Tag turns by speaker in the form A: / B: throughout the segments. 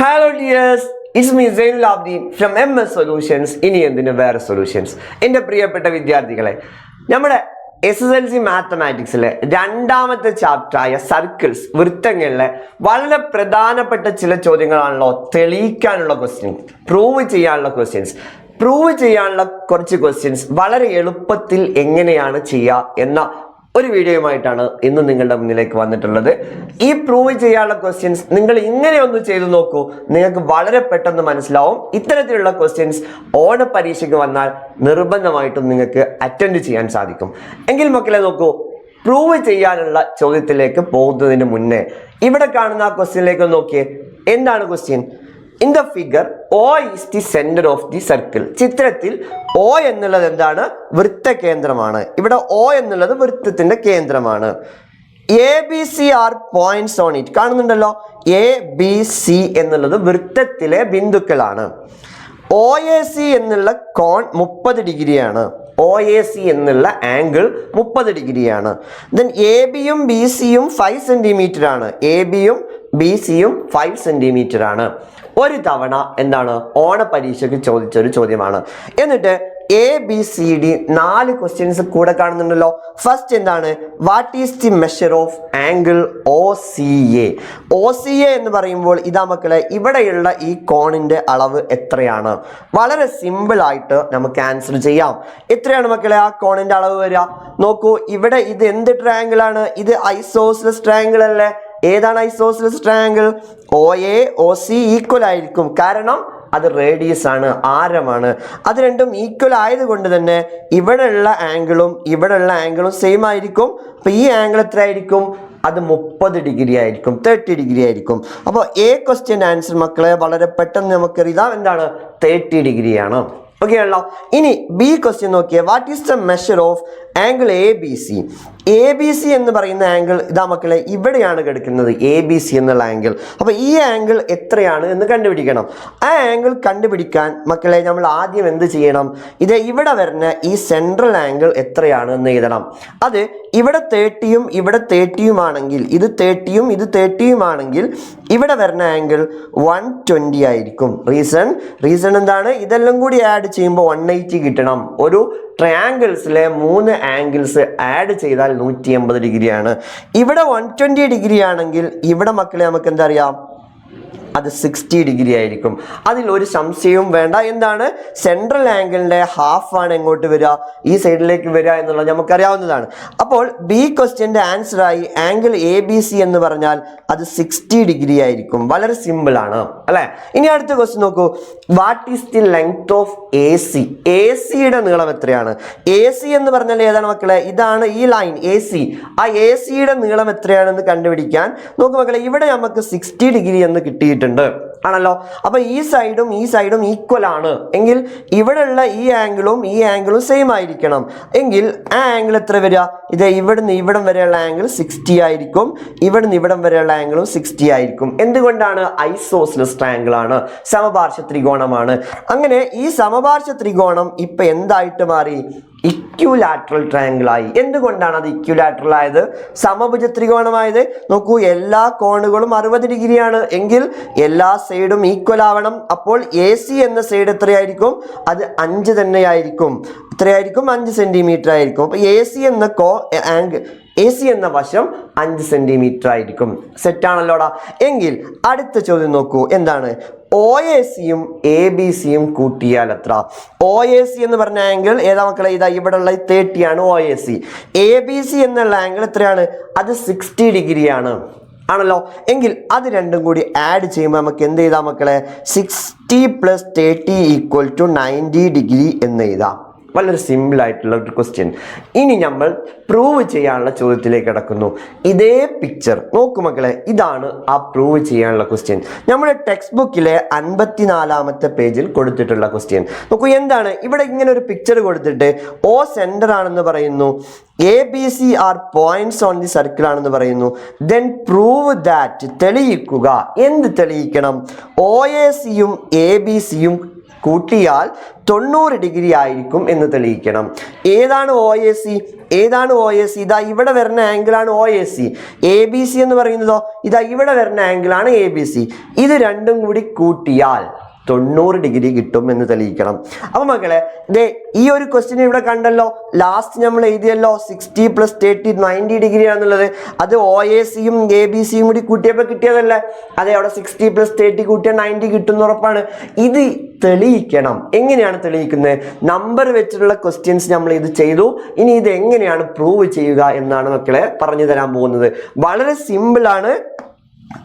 A: Hello dears it's me Zainul Abideen from M S solutions ഇനി എന്തിന് വേറെ solutions എന്റെ പ്രിയപ്പെട്ട വിദ്യാർത്ഥികളെ നമ്മുടെ എസ് എസ് എൽ സി മാത്തമാറ്റിക്സിലെ രണ്ടാമത്തെ ചാപ്റ്ററായ സർക്കിൾസ് വൃത്തങ്ങളിലെ വളരെ പ്രധാനപ്പെട്ട ചില ചോദ്യങ്ങളാണല്ലോ തെളിയിക്കാനുള്ള ക്വസ്റ്റ്യൻസ് പ്രൂവ് ചെയ്യാനുള്ള ക്വസ്റ്റ്യൻസ് പ്രൂവ് ചെയ്യാനുള്ള കുറച്ച് ക്വസ്റ്റ്യൻസ് വളരെ എളുപ്പത്തിൽ എങ്ങനെയാണ് ചെയ്യുക എന്ന ഒരു വീഡിയോയുമായിട്ടാണ് ഇന്ന് നിങ്ങളുടെ മുന്നിലേക്ക് വന്നിട്ടുള്ളത്. ഈ പ്രൂവ് ചെയ്യാനുള്ള ക്വസ്റ്റ്യൻസ് നിങ്ങൾ ഇങ്ങനെ ഒന്ന് ചെയ്തു നോക്കൂ നിങ്ങൾക്ക് വളരെ പെട്ടെന്ന് മനസ്സിലാവും. ഇത്തരത്തിലുള്ള ക്വസ്റ്റ്യൻസ് ഓണ പരീക്ഷയ്ക്ക് വന്നാൽ നിർബന്ധമായിട്ടും നിങ്ങൾക്ക് അറ്റൻഡ് ചെയ്യാൻ സാധിക്കും. എങ്കിൽ മക്കളെ നോക്കൂ പ്രൂവ് ചെയ്യാനുള്ള ചോദ്യത്തിലേക്ക് പോകുന്നതിന് മുന്നേ ഇവിടെ കാണുന്ന ആ ക്വസ്റ്റ്യനിലേക്ക് നോക്കിയേ. എന്താണ് question in the figure O is the centre of the circle ചിത്രത്തിൽ ഓ എന്നുള്ളത് എന്താണ്? വൃത്തകേന്ദ്രമാണ്. ഇവിടെ ഓ എന്നുള്ളത് വൃത്തത്തിന്റെ കേന്ദ്രമാണ്. A B C are points on it കാണുന്നുണ്ടല്ലോ? എ ബി സി എന്നുള്ളത് വൃത്തത്തിലെ ബിന്ദുക്കളാണ്. ഒ എ സി എന്നുള്ള കോൺ മുപ്പത് ഡിഗ്രിയാണ്. ഒ എ സി എന്നുള്ള ആംഗിൾ മുപ്പത് ഡിഗ്രിയാണ്. ദെൻ എ ബിയും ബി സിയും ഫൈവ് സെന്റിമീറ്റർ ആണ്. എ ബിയും ബി സിയും ഫൈവ് സെന്റിമീറ്റർ ആണ്. ഒരു തവണ എന്താണ് ഓണ പരീക്ഷയ്ക്ക് ചോദിച്ച ഒരു ചോദ്യമാണ്. എന്നിട്ട് എ ബി സി ഡി നാല് ക്വസ്റ്റ്യൻസ് കൂടെ കാണുന്നുണ്ടല്ലോ. ഫസ്റ്റ് എന്താണ്? What is the measure of angle O C A O C A എന്ന് പറയുമ്പോൾ ഇതാ മക്കളെ ഇവിടെയുള്ള ഈ കോണിന്റെ അളവ് എത്രയാണ്? വളരെ സിമ്പിൾ ആയിട്ട് നമുക്ക് ആൻസർ ചെയ്യാം. എത്രയാണ് മക്കളെ ആ കോണിന്റെ അളവ് വരിക? നോക്കൂ ഇവിടെ ഇത് എന്ത് ട്രയാങ്കിൾ ആണ്? ഇത് ഐസോസിലസ് ട്രയാങ്കിൾ അല്ലേ? ഏതാണ് isosceles triangle O A O C equal ആയിരിക്കും. കാരണം അത് റേഡിയസ് ആണ് ആരമാണ് അത് രണ്ടും ഈക്വൽ ആയതുകൊണ്ട് തന്നെ ഇവിടെയുള്ള ആംഗിളും ഇവിടെയുള്ള ആംഗിളും സെയിം ആയിരിക്കും. അപ്പോൾ ഈ ആംഗിൾ എത്ര ആയിരിക്കും അത് മുപ്പത് ഡിഗ്രി ആയിരിക്കും തേർട്ടി ഡിഗ്രി ആയിരിക്കും. അപ്പോൾ എ ക്വസ്റ്റ്യൻ ആൻസർ മക്കളെ വളരെ പെട്ടെന്ന് നമുക്ക് നമുക്കറിയാം എന്താണ്? തേർട്ടി ആണ്. ഓക്കെ ആണല്ലോ ഇനി ബി ക്വസ്റ്റ്യൻ നോക്കിയാൽ what is the measure of angle A B C A B C എന്ന് പറയുന്ന ആംഗിൾ ഇതാ മക്കളെ ഇവിടെയാണ് കിടക്കുന്നത് എ ബി സി എന്നുള്ള ആംഗിൾ അപ്പോൾ ഈ ആംഗിൾ എത്രയാണ് എന്ന് കണ്ടുപിടിക്കണം. ആ ആംഗിൾ കണ്ടുപിടിക്കാൻ മക്കളെ നമ്മൾ ആദ്യം എന്ത് ചെയ്യണം? ഇത് ഇവിടെ വരുന്ന ഈ സെൻട്രൽ ആംഗിൾ എത്രയാണ് എന്ന് എഴുതണം. അത് ഇവിടെ തേർട്ടിയും ഇവിടെ തേർട്ടിയുമാണെങ്കിൽ ഇത് തേർട്ടിയും ഇത് തേർട്ടിയുമാണെങ്കിൽ ഇവിടെ വരുന്ന ആംഗിൾ വൺ ട്വന്റി ആയിരിക്കും. റീസൺ റീസൺ എന്താണ്? ഇതെല്ലാം കൂടി ആഡ് ചെയ്യുമ്പോൾ വൺ എയ്റ്റി കിട്ടണം. ഒരു ട്രയാങ്കിൾസിലെ മൂന്ന് ആംഗിൾസ് ആഡ് ചെയ്താൽ നൂറ്റി എൺപത് ഡിഗ്രിയാണ്. ഇവിടെ വൺ ട്വന്റി ഡിഗ്രി ആണെങ്കിൽ ഇവിടെ മക്കളെ നമുക്ക് എന്താ അറിയാം? അത് സിക്സ്റ്റി ഡിഗ്രി ആയിരിക്കും. അതിൽ ഒരു സംശയവും വേണ്ട. എന്താണ്? സെൻട്രൽ ആംഗിളിന്റെ ഹാഫ് ആണ് എങ്ങോട്ട് വരിക? ഈ സൈഡിലേക്ക് വരിക എന്നുള്ളത് നമുക്കറിയാവുന്നതാണ്. അപ്പോൾ ബി ക്വസ്റ്റ്യന്റെ ആൻസറായി ആംഗിൾ എ ബി സി എന്ന് പറഞ്ഞാൽ അത് സിക്സ്റ്റി ഡിഗ്രി ആയിരിക്കും. വളരെ സിമ്പിൾ ആണ്. അല്ലെ? ഇനി അടുത്ത ക്വസ്റ്റ്യൻ നോക്കൂ. What is the length of A C A സിയുടെ നീളം എത്രയാണ്? എ സി എന്ന് പറഞ്ഞാൽ ഏതാണ് മക്കളെ? ഇതാണ് ഈ ലൈൻ എ സി ആ എ സിയുടെ നീളം എത്രയാണെന്ന് കണ്ടുപിടിക്കാൻ നോക്കൂ മക്കളെ. ഇവിടെ നമുക്ക് സിക്സ്റ്റി ഡിഗ്രി എന്ന് കിട്ടിയിട്ടുണ്ട്. നൽകിയിട്ടുണ്ട് ആണല്ലോ? അപ്പൊ ഈ സൈഡും ഈ സൈഡും ഈക്വൽ ആണ്. എങ്കിൽ ഇവിടെയുള്ള ഈ ആംഗിളും ഈ ആംഗിളും സെയിം ആയിരിക്കണം. എങ്കിൽ ആ ആംഗിൾ എത്ര വരിക? ഇത് ഇവിടുന്ന് ഇവിടം വരെയുള്ള ആംഗിൾ സിക്സ്റ്റി ആയിരിക്കും. ഇവിടുന്ന് ഇവിടം വരെയുള്ള ആംഗിളും സിക്സ്റ്റി ആയിരിക്കും. എന്തുകൊണ്ടാണ് ഐസോസിലസ് ട്രാംഗിൾ ആണ്? സമപാർശ്വ ത്രികോണമാണ്. അങ്ങനെ ഈ സമപാർശ്വ ത്രികോണം ഇപ്പൊ എന്തായിട്ട് മാറി? ഇക്യുലാറ്ററൽ ട്രാങ്കിൾ ആയി. എന്തുകൊണ്ടാണ് അത് ഇക്യുലാറ്ററൽ ആയത്? സമഭുജ ത്രികോണമായത്. നോക്കൂ എല്ലാ കോണുകളും അറുപത് ഡിഗ്രിയാണ്. എങ്കിൽ എല്ലാ സൈഡും ഈക്വൽ ആവണം. അപ്പോൾ എ സി എന്ന സൈഡ് എത്രയായിരിക്കും? അത് അഞ്ച് തന്നെയായിരിക്കും. എത്രയായിരിക്കും? അഞ്ച് സെന്റിമീറ്റർ ആയിരിക്കും. അപ്പോൾ എ സി എന്ന കോ ആംഗിൾ എ സി എന്ന വശം അഞ്ച് സെന്റിമീറ്റർ ആയിരിക്കും. സെറ്റ് ആണല്ലോടാ. എങ്കിൽ അടുത്ത ചോദ്യം നോക്കൂ. എന്താണ്? ഒ എ സിയും എ ബി സിയും കൂട്ടിയാൽ എത്ര? ഒ എ സി എന്ന് പറഞ്ഞ ആംഗിൾ ഏതാ മക്കളെ? ഇതാ ഇവിടെ ഉള്ള തേർട്ടിയാണ് O A C A B C എന്നുള്ള ആംഗിൾ എത്രയാണ്? അത് സിക്സ്റ്റി ഡിഗ്രിയാണ്. ആണല്ലോ? എങ്കിൽ അത് രണ്ടും കൂടി ആഡ് ചെയ്യുമ്പോൾ നമുക്ക് എന്ത് ചെയ്താൽ മക്കളെ? Sixty plus thirty equal to ninety degree എന്ന് എഴുതാം. വളരെ സിമ്പിൾ ആയിട്ടുള്ള ഒരു ക്വസ്റ്റ്യൻ ഇനി നമ്മൾ പ്രൂവ് ചെയ്യാനുള്ള ചോദ്യത്തിലേക്ക് കിടക്കുന്നു. ഇതേ പിക്ചർ നോക്കു മക്കളെ ഇതാണ് ആ പ്രൂവ് ചെയ്യാനുള്ള ക്വസ്റ്റ്യൻ നമ്മുടെ ടെക്സ്റ്റ് ബുക്കിലെ അൻപത്തിനാലാമത്തെ പേജിൽ കൊടുത്തിട്ടുള്ള ക്വസ്റ്റ്യൻ നോക്കൂ എന്താണ്? ഇവിടെ ഇങ്ങനെ ഒരു പിക്ചർ കൊടുത്തിട്ട് ഓ സെന്റർ ആണെന്ന് പറയുന്നു. A B C are points on the circle ആണെന്ന് പറയുന്നു. ദെൻ പ്രൂവ് ദാറ്റ് തെളിയിക്കുക. എന്ത് തെളിയിക്കണം? ഒ എ സിയും എ ബി സിയും കൂട്ടിയാൽ തൊണ്ണൂറ് ഡിഗ്രി ആയിരിക്കും എന്ന് തെളിയിക്കണം. ഏതാണ് ഒ എ സി ഏതാണ് ഒ എ സി ഇതാ ഇവിടെ വരുന്ന ആംഗിളാണ് O A C A B C എന്ന് പറയുന്നതോ ഇതാ ഇവിടെ വരുന്ന ആംഗിളാണ് എ ബി സി ഇത് രണ്ടും കൂടി കൂട്ടിയാൽ തൊണ്ണൂറ് ഡിഗ്രി കിട്ടും എന്ന് തെളിയിക്കണം. അപ്പൊ മക്കളെ ദേ ഈ ഒരു ക്വസ്റ്റ്യൻ ഇവിടെ കണ്ടല്ലോ. ലാസ്റ്റ് നമ്മൾ എഴുതിയല്ലോ sixty plus thirty ninety degree ആണെന്നുള്ളത്. അത് ഒ എ സിയും എ ബി സിയും കൂടി കൂട്ടിയപ്പോൾ കിട്ടിയതല്ലേ? അതെ അവിടെ സിക്സ്റ്റി പ്ലസ് തേർട്ടി കൂട്ടിയാൽ നയന്റി കിട്ടും എന്ന് ഉറപ്പാണ്. ഇത് തെളിയിക്കണം. എങ്ങനെയാണ് തെളിയിക്കുന്നത്? നമ്പർ വെച്ചിട്ടുള്ള ക്വസ്റ്റ്യൻസ് നമ്മൾ ഇത് ചെയ്തു. ഇനി ഇത് എങ്ങനെയാണ് പ്രൂവ് ചെയ്യുക എന്നാണ് മക്കളെ പറഞ്ഞു തരാൻ പോകുന്നത്. വളരെ സിമ്പിൾ ആണ്.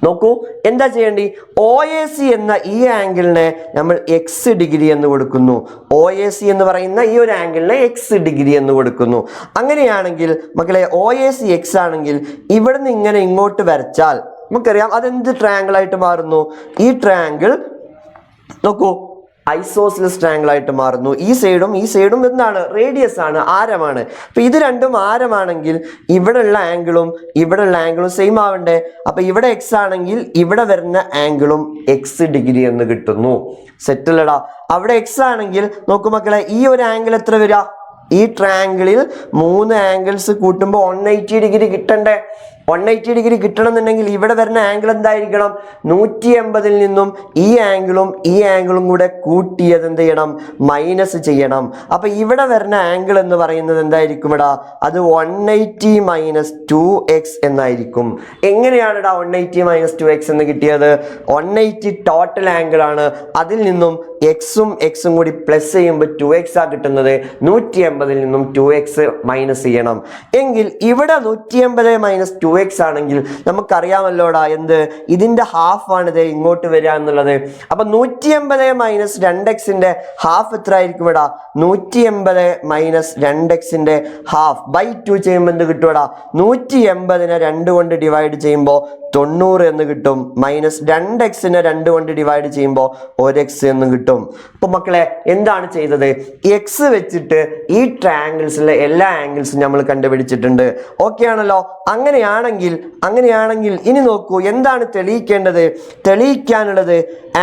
A: നോക്കൂ എന്താ ചെയ്യേണ്ടി? ഒ എ സി എന്ന ഈ ആംഗിളിനെ നമ്മൾ എക്സ് ഡിഗ്രി എന്ന് കൊടുക്കുന്നു. ഒ എ സി എന്ന് പറയുന്ന ഈ ഒരു ആംഗിളിനെ എക്സ് ഡിഗ്രി എന്ന് കൊടുക്കുന്നു. അങ്ങനെയാണെങ്കിൽ മക്കളെ ഒ എ സി എക്സ് ആണെങ്കിൽ ഇവിടുന്ന് ഇങ്ങനെ ഇങ്ങോട്ട് വരച്ചാൽ നമുക്കറിയാം അതെന്ത് ട്രയാങ്കിൾ ആയിട്ട് മാറുന്നു? ഈ ട്രയാങ്കിൾ നോക്കൂ ഐസോസിലസ് ട്രാങ്കിൾ ആയിട്ട് മാറുന്നു. ഈ സൈഡും ഈ സൈഡും എന്താണ്? റേഡിയസ് ആണ് ആരമാണ്. അപ്പൊ ഇത് രണ്ടും ആരമാണെങ്കിൽ ഇവിടെയുള്ള ആംഗിളും ഇവിടെയുള്ള ആംഗിളും സെയിം ആവണ്ടേ? അപ്പൊ ഇവിടെ എക്സ് ആണെങ്കിൽ ഇവിടെ വരുന്ന ആംഗിളും എക്സ് ഡിഗ്രി എന്ന് കിട്ടുന്നു. സെറ്റല്ലടാ. അവിടെ എക്സ് ആണെങ്കിൽ നോക്കൂ മക്കളെ ഈ ഒരു ആംഗിൾ എത്ര വരിക? ഈ ട്രാങ്കിളിൽ മൂന്ന് ആംഗിൾസ് കൂട്ടുമ്പോൾ വൺ എയ്റ്റി ഡിഗ്രി കിട്ടണ്ടേ? വൺ എയ്റ്റി ഡിഗ്രി കിട്ടണമെന്നുണ്ടെങ്കിൽ ഇവിടെ വരുന്ന ആംഗിൾ എന്തായിരിക്കണം? നൂറ്റി എൺപതിൽ നിന്നും ഈ ആംഗിളും ഈ ആംഗിളും കൂടെ കൂട്ടിയത് എന്ത് ചെയ്യണം? മൈനസ് ചെയ്യണം. അപ്പൊ ഇവിടെ വരുന്ന ആംഗിൾ എന്ന് പറയുന്നത് എന്തായിരിക്കും ഇടാ അത് one eighty minus two X എന്നായിരിക്കും. എങ്ങനെയാണ് ഇടാ one eighty minus two X എന്ന് കിട്ടിയത്? വൺ എയ്റ്റി ടോട്ടൽ ആംഗിൾ ആണ്. അതിൽ നിന്നും എക്സും എക്സും കൂടി പ്ലസ് ചെയ്യുമ്പോൾ ടു എക്സ് ആ കിട്ടുന്നത്. നൂറ്റി എൺപതിൽ നിന്നും ടു എക്സ് മൈനസ് ചെയ്യണം. എങ്കിൽ ഇവിടെ നൂറ്റി എൺപത് മൈനസ് ടു എക്സ് ആണെങ്കിൽ നമുക്കറിയാമല്ലോടാ എന്ത്? ഇതിന്റെ ഹാഫ് ആണ് ഇത് ഇങ്ങോട്ട് വരിക എന്നുള്ളത്. അപ്പൊ നൂറ്റി എൺപത് മൈനസ് രണ്ട് എക്സിന്റെ ഹാഫ് എത്ര ആയിരിക്കും ഇടാ നൂറ്റി എൺപത് മൈനസ് രണ്ട് എക്സിന്റെ ഹാഫ് ബൈ ടു ചെയ്യുമ്പോൾ എന്ത് കിട്ടുമടാ നൂറ്റി എൺപതിനെ രണ്ട് കൊണ്ട് ഡിവൈഡ് ചെയ്യുമ്പോൾ തൊണ്ണൂറ് എന്ന് കിട്ടും. മൈനസ് രണ്ട് എക്സിനെ രണ്ട് കൊണ്ട് ഡിവൈഡ് ചെയ്യുമ്പോൾ ഒരു എക്സ് എന്ന് കിട്ടും. അപ്പൊ മക്കളെ എന്താണ് ചെയ്തത്? എക്സ് വെച്ചിട്ട് ഈ ട്രയാങ്കിൾസിലെ എല്ലാ ആംഗിൾസും നമ്മൾ കണ്ടുപിടിച്ചിട്ടുണ്ട്. ഓക്കെ ആണല്ലോ? അങ്ങനെയാണെങ്കിൽ അങ്ങനെയാണെങ്കിൽ ഇനി നോക്കൂ എന്താണ് തെളിയിക്കേണ്ടത്? തെളിയിക്കാനുള്ളത്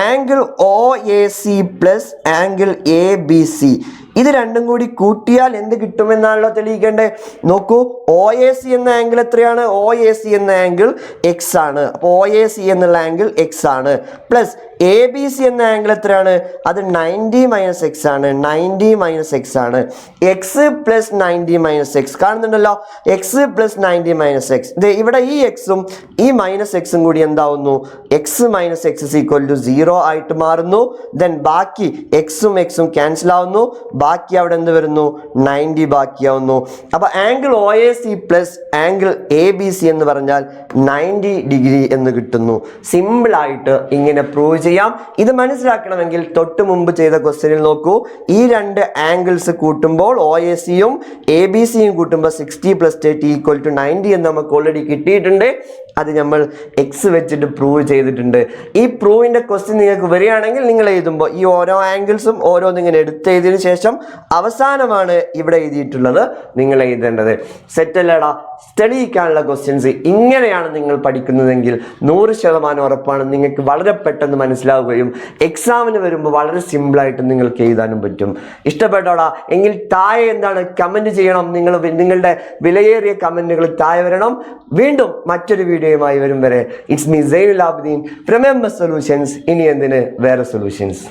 A: angle O A C plus angle A B C ഇത് രണ്ടും കൂടി കൂട്ടിയാൽ എന്ത് കിട്ടുമെന്നാണല്ലോ തെളിയിക്കേണ്ടത്? നോക്കൂ ഒ എ സി എന്ന ആംഗിൾ എത്രയാണ്? ഒ എ സി എന്ന ആംഗിൾ എക്സ് ആണ്. അപ്പോൾ ഒ എ സി എന്നുള്ള ആംഗിൾ എക്സ് ആണ്. പ്ലസ് എ ബി സി എന്ന ആംഗിൾ എത്രയാണ്? അത് നയന്റി മൈനസ് എക്സ് ആണ്. നയന്റി മൈനസ് എക്സ് ആണ്. X plus ninety minus X കാണുന്നുണ്ടല്ലോ? X plus ninety minus X ഇവിടെ ഈ എക്സും ഈ മൈനസ് എക്സും കൂടി എന്താവുന്നു? X minus X is equal to zero ആയിട്ട് മാറുന്നു. ദെൻ ബാക്കി എക്സും എക്സും ക്യാൻസൽ ആവുന്നു. ബാക്കി അവിടെ എന്ത് വരുന്നു? നയന്റി ബാക്കിയാവുന്നു. അപ്പോൾ angle O A C plus angle A B C എന്ന് പറഞ്ഞാൽ നയന്റി ഡിഗ്രി എന്ന് കിട്ടുന്നു. സിമ്പിൾ ആയിട്ട് ഇങ്ങനെ പ്രൂവ് ചെയ്യാം. ഇത് മനസ്സിലാക്കണമെങ്കിൽ തൊട്ട് മുമ്പ് ചെയ്ത ക്വസ്റ്റ്യനിൽ നോക്കൂ. ഈ രണ്ട് ആംഗിൾസ് കൂട്ടുമ്പോൾ ഒ എ സിയും എ ബി സിയും കൂട്ടുമ്പോൾ sixty plus thirty equal to ninety എന്ന് നമുക്ക് ഓൾറെഡി കിട്ടിയിട്ടുണ്ട്. അത് നമ്മൾ എക്സ് വെച്ചിട്ട് പ്രൂവ് ചെയ്തിട്ടുണ്ട്. ഈ പ്രൂവിന്റെ ക്വസ്റ്റ്യൻ നിങ്ങൾക്ക് വരികയാണെങ്കിൽ നിങ്ങൾ എഴുതുമ്പോൾ ഈ ഓരോ ആംഗിൾസും ഓരോന്നിങ്ങനെ എടുത്തെഴുതിയതിനു ശേഷം അവസാനമാണ് ഇവിടെ എഴുതിയിട്ടുള്ളത് നിങ്ങൾ എഴുതേണ്ടത്. സെറ്റല്ലടാ തെളിയിക്കാനുള്ള ക്വസ്റ്റ്യൻസ് ഇങ്ങനെയാണ് നിങ്ങൾ പഠിക്കുന്നതെങ്കിൽ നൂറ് ശതമാനം ഉറപ്പാണ് നിങ്ങൾക്ക് വളരെ പെട്ടെന്ന് മനസ്സിലാവുകയും എക്സാമിന് വരുമ്പോൾ വളരെ സിമ്പിളായിട്ട് നിങ്ങൾക്ക് എഴുതാനും പറ്റും. ഇഷ്ടപ്പെട്ടോടാ എങ്കിൽ താഴെ എന്താണ് കമന്റ് ചെയ്യണം. നിങ്ങൾ നിങ്ങളുടെ വിലയേറിയ കമന്റുകൾ താഴെ വരണം. വീണ്ടും മറ്റൊരു വീഡിയോയുമായി വരും വരെ. It's me Zainul Abideen from solutions ഇനി എന്തിന്? വേറെ സൊല്യൂഷൻസ്